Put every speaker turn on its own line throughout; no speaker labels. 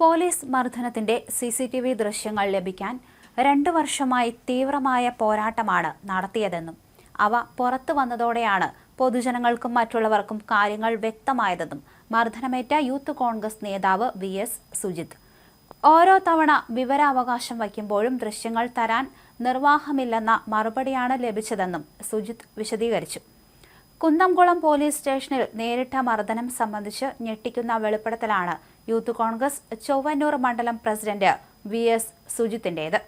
Police മർദ്ദനത്തിന്റെ C C T V ദൃശ്യങ്ങൾ ലഭിക്കാൻ രണ്ടു വർഷമായി തീവ്രമായ പോരാട്ടമാണ് നടത്തിയതെന്നും അവ പുറത്തു വന്നതോടെയാണ് പൊതുജനങ്ങൾക്കും മറ്റുള്ളവർക്കും കാര്യങ്ങൾ വ്യക്തമായതെന്നും മർദ്ദനമേറ്റ യൂത്ത് കോൺഗ്രസ് നേതാവ് വി എസ് സുജിത്. ഓരോ തവണ വിവരാവകാശം വയ്ക്കുമ്പോഴും ദൃശ്യങ്ങൾ തരാൻ നിർവാഹമില്ലെന്ന മറുപടിയാണ് ലഭിച്ചതെന്നും സുജിത് വിശദീകരിച്ചു. കുന്നംകുളം പോലീസ് സ്റ്റേഷനിൽ നേരിട്ട മർദ്ദനം സംബന്ധിച്ച് ഞെട്ടിക്കുന്ന വെളിപ്പെടുത്തലാണ് യൂത്ത് കോൺഗ്രസ് ചൊവ്വന്നൂർ മണ്ഡലം പ്രസിഡന്റ് വി എസ് സുജിത്തിന്റേത്.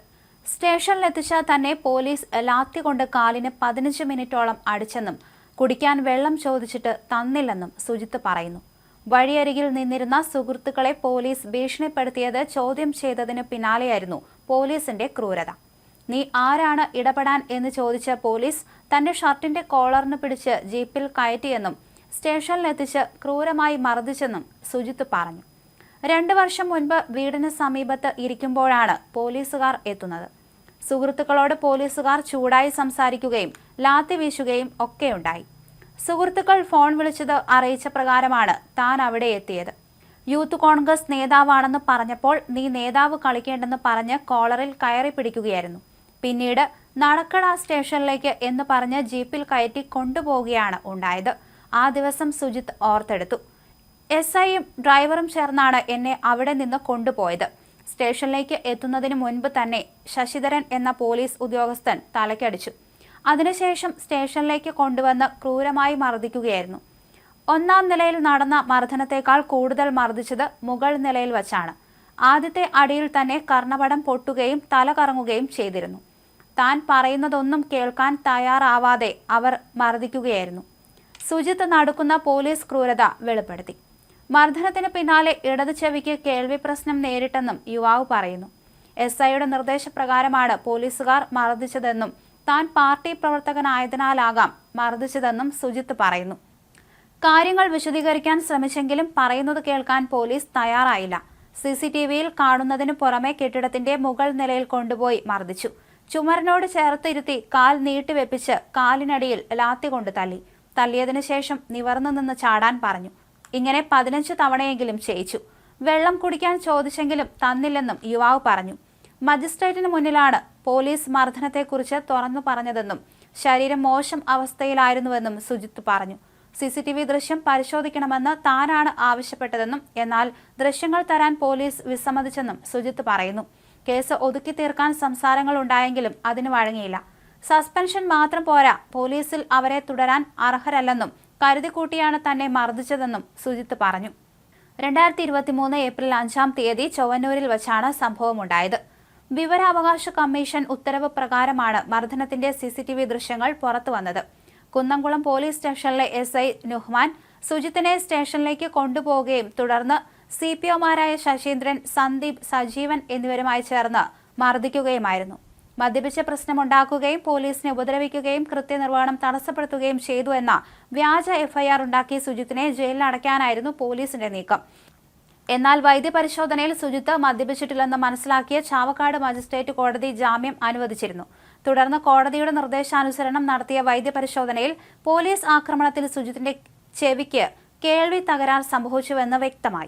സ്റ്റേഷനിലെത്തിച്ച തന്നെ പോലീസ് ലാത്തി കൊണ്ട് കാലിന് പതിനഞ്ച് മിനിറ്റോളം അടിച്ചെന്നും കുടിക്കാൻ വെള്ളം ചോദിച്ചിട്ട് തന്നില്ലെന്നും സുജിത്ത് പറയുന്നു. വഴിയരികിൽ നിന്നിരുന്ന സുഹൃത്തുക്കളെ പോലീസ് ഭീഷണിപ്പെടുത്തിയത് ചോദ്യം ചെയ്തതിന് പിന്നാലെയായിരുന്നു പോലീസിന്റെ ക്രൂരത. നീ ആരാണ് ഇടപെടാൻ എന്ന് ചോദിച്ച പോലീസ് തന്റെ ഷർട്ടിന്റെ കോളറിന് പിടിച്ച് ജീപ്പിൽ കയറ്റിയെന്നും സ്റ്റേഷനിലെത്തിച്ച് ക്രൂരമായി മർദ്ദിച്ചെന്നും സുജിത്ത് പറഞ്ഞു. രണ്ടു വർഷം മുൻപ് വീടിന് സമീപത്ത് ഇരിക്കുമ്പോഴാണ് പോലീസുകാർ എത്തുന്നത്. സുഹൃത്തുക്കളോട് പോലീസുകാർ ചൂടായി സംസാരിക്കുകയും ലാത്തി വീശുകയും ഒക്കെയുണ്ടായി. സുഹൃത്തുക്കൾ ഫോൺ വിളിച്ചത് അറിയിച്ച പ്രകാരമാണ് താൻ അവിടെ എത്തിയത്. യൂത്ത് കോൺഗ്രസ് നേതാവാണെന്ന് പറഞ്ഞപ്പോൾ നീ നേതാവ് കളിക്കേണ്ടെന്ന് പറഞ്ഞ് കോളറിൽ കയറി പിടിക്കുകയായിരുന്നു. പിന്നീട് നടക്കട സ്റ്റേഷനിലേക്ക് എന്ന് പറഞ്ഞ് ജീപ്പിൽ കയറ്റി കൊണ്ടുപോവുകയാണ് ഉണ്ടായത്. ആ ദിവസം സുജിത്ത് ഓർത്തെടുത്തു. എസ് ഐയും ഡ്രൈവറും ചേർന്നാണ് എന്നെ അവിടെ നിന്ന് കൊണ്ടുപോയത്. സ്റ്റേഷനിലേക്ക് എത്തുന്നതിന് മുൻപ് തന്നെ ശശിധരൻ എന്ന പോലീസ് ഉദ്യോഗസ്ഥൻ തലക്കടിച്ചു. അതിനുശേഷം സ്റ്റേഷനിലേക്ക് കൊണ്ടുവന്ന് ക്രൂരമായി മർദ്ദിക്കുകയായിരുന്നു. ഒന്നാം നിലയിൽ നടന്ന മർദ്ദനത്തെക്കാൾ കൂടുതൽ മർദ്ദിച്ചത് മുകൾ നിലയിൽ വച്ചാണ്. ആദ്യത്തെ അടിയിൽ തന്നെ കർണപടം പൊട്ടുകയും തല കറങ്ങുകയും ചെയ്തിരുന്നു. താൻ പറയുന്നതൊന്നും കേൾക്കാൻ തയ്യാറാവാതെ അവർ മർദ്ദിക്കുകയായിരുന്നു. സുജിത്ത് നടക്കുന്ന പോലീസ് ക്രൂരത വെളിപ്പെടുത്തി. മർദ്ദനത്തിന് പിന്നാലെ ഇടത് ചെവിക്ക് കേൾവി പ്രശ്നം നേരിട്ടെന്നും യുവാവ് പറയുന്നു. എസ് ഐയുടെ നിർദ്ദേശപ്രകാരമാണ് പോലീസുകാർ മർദ്ദിച്ചതെന്നും താൻ പാർട്ടി പ്രവർത്തകനായതിനാലാകാം മർദ്ദിച്ചതെന്നും സുജിത്ത് പറയുന്നു. കാര്യങ്ങൾ വിശദീകരിക്കാൻ ശ്രമിച്ചെങ്കിലും പറയുന്നത് കേൾക്കാൻ പോലീസ് തയ്യാറായില്ല. സി സി ടി വിയിൽ കാണുന്നതിനു പുറമെ കെട്ടിടത്തിന്റെ മുകൾ നിലയിൽ കൊണ്ടുപോയി മർദ്ദിച്ചു. ചുമരിനോട് ചേർത്തിരുത്തി കാൽ നീട്ടിവെപ്പിച്ച് കാലിനടിയിൽ ലാത്തി കൊണ്ട് തല്ലി. തല്ലിയതിനു ശേഷം നിവർന്നു നിന്ന് ചാടാൻ പറഞ്ഞു. ഇങ്ങനെ പതിനഞ്ച് തവണയെങ്കിലും ചെയ്യിച്ചു. വെള്ളം കുടിക്കാൻ ചോദിച്ചെങ്കിലും തന്നില്ലെന്നും യുവാവ് പറഞ്ഞു. മജിസ്ട്രേറ്റിന് മുന്നിലാണ് പോലീസ് മർദ്ദനത്തെക്കുറിച്ച് തുറന്നു പറഞ്ഞതെന്നും ശരീരം മോശം അവസ്ഥയിലായിരുന്നുവെന്നും സുജിത്ത് പറഞ്ഞു. സിസിടിവി ദൃശ്യം പരിശോധിക്കണമെന്ന് താനാണ് ആവശ്യപ്പെട്ടതെന്നും എന്നാൽ ദൃശ്യങ്ങൾ തരാൻ പോലീസ് വിസമ്മതിച്ചെന്നും സുജിത്ത് പറയുന്നു. കേസ് ഒതുക്കി തീർക്കാൻ സംസാരങ്ങൾ ഉണ്ടായെങ്കിലും അതിന് വഴങ്ങിയില്ല. സസ്പെൻഷൻ മാത്രം പോരാ പോലീസിൽ അവരെ തുടരാൻ അർഹരല്ലെന്നും കരുതിക്കൂട്ടിയാണ് തന്നെ മർദ്ദിച്ചതെന്നും സുജിത്ത് പറഞ്ഞു. രണ്ടായിരത്തി ഇരുപത്തി മൂന്ന് ഏപ്രിൽ അഞ്ചാം തീയതി ചൊവ്വന്നൂരിൽ വച്ചാണ് സംഭവമുണ്ടായത്. വിവരാവകാശ കമ്മീഷൻ ഉത്തരവ് പ്രകാരമാണ് മർദ്ദനത്തിന്റെ സി സി ടി വി ദൃശ്യങ്ങൾ പുറത്തുവന്നത് കുന്നംകുളം പോലീസ് സ്റ്റേഷനിലെ എസ് ഐ നുഹ്മാൻ സുജിത്തിനെ സ്റ്റേഷനിലേക്ക് കൊണ്ടുപോവുകയും തുടർന്ന് സി പി ഒമാരായ ശശീന്ദ്രൻ സന്ദീപ് സജീവൻ എന്നിവരുമായി ചേർന്ന് മർദ്ദിക്കുകയുമായിരുന്നു. മദ്യപിച്ച പ്രശ്നമുണ്ടാക്കുകയും പോലീസിനെ ഉപദ്രവിക്കുകയും കൃത്യനിർവഹണം തടസ്സപ്പെടുത്തുകയും ചെയ്തു എന്ന വ്യാജ എഫ്ഐആർ ഉണ്ടാക്കി സുജിത്തിനെ ജയിലിൽ അടയ്ക്കാനായിരുന്നു പോലീസിന്റെ നീക്കം. എന്നാൽ വൈദ്യപരിശോധനയിൽ സുജിത്ത് മദ്യപിച്ചിട്ടില്ലെന്ന് മനസ്സിലാക്കിയ ചാവക്കാട് മജിസ്ട്രേറ്റ് കോടതി ജാമ്യം അനുവദിച്ചിരുന്നു. തുടർന്ന് കോടതിയുടെ നിർദ്ദേശാനുസരണം നടത്തിയ വൈദ്യപരിശോധനയിൽ പോലീസ് ആക്രമണത്തിൽ സുജിത്തിന്റെ ചെവിക്ക് കേൾവി തകരാർ സംഭവിച്ചുവെന്ന് വ്യക്തമായി.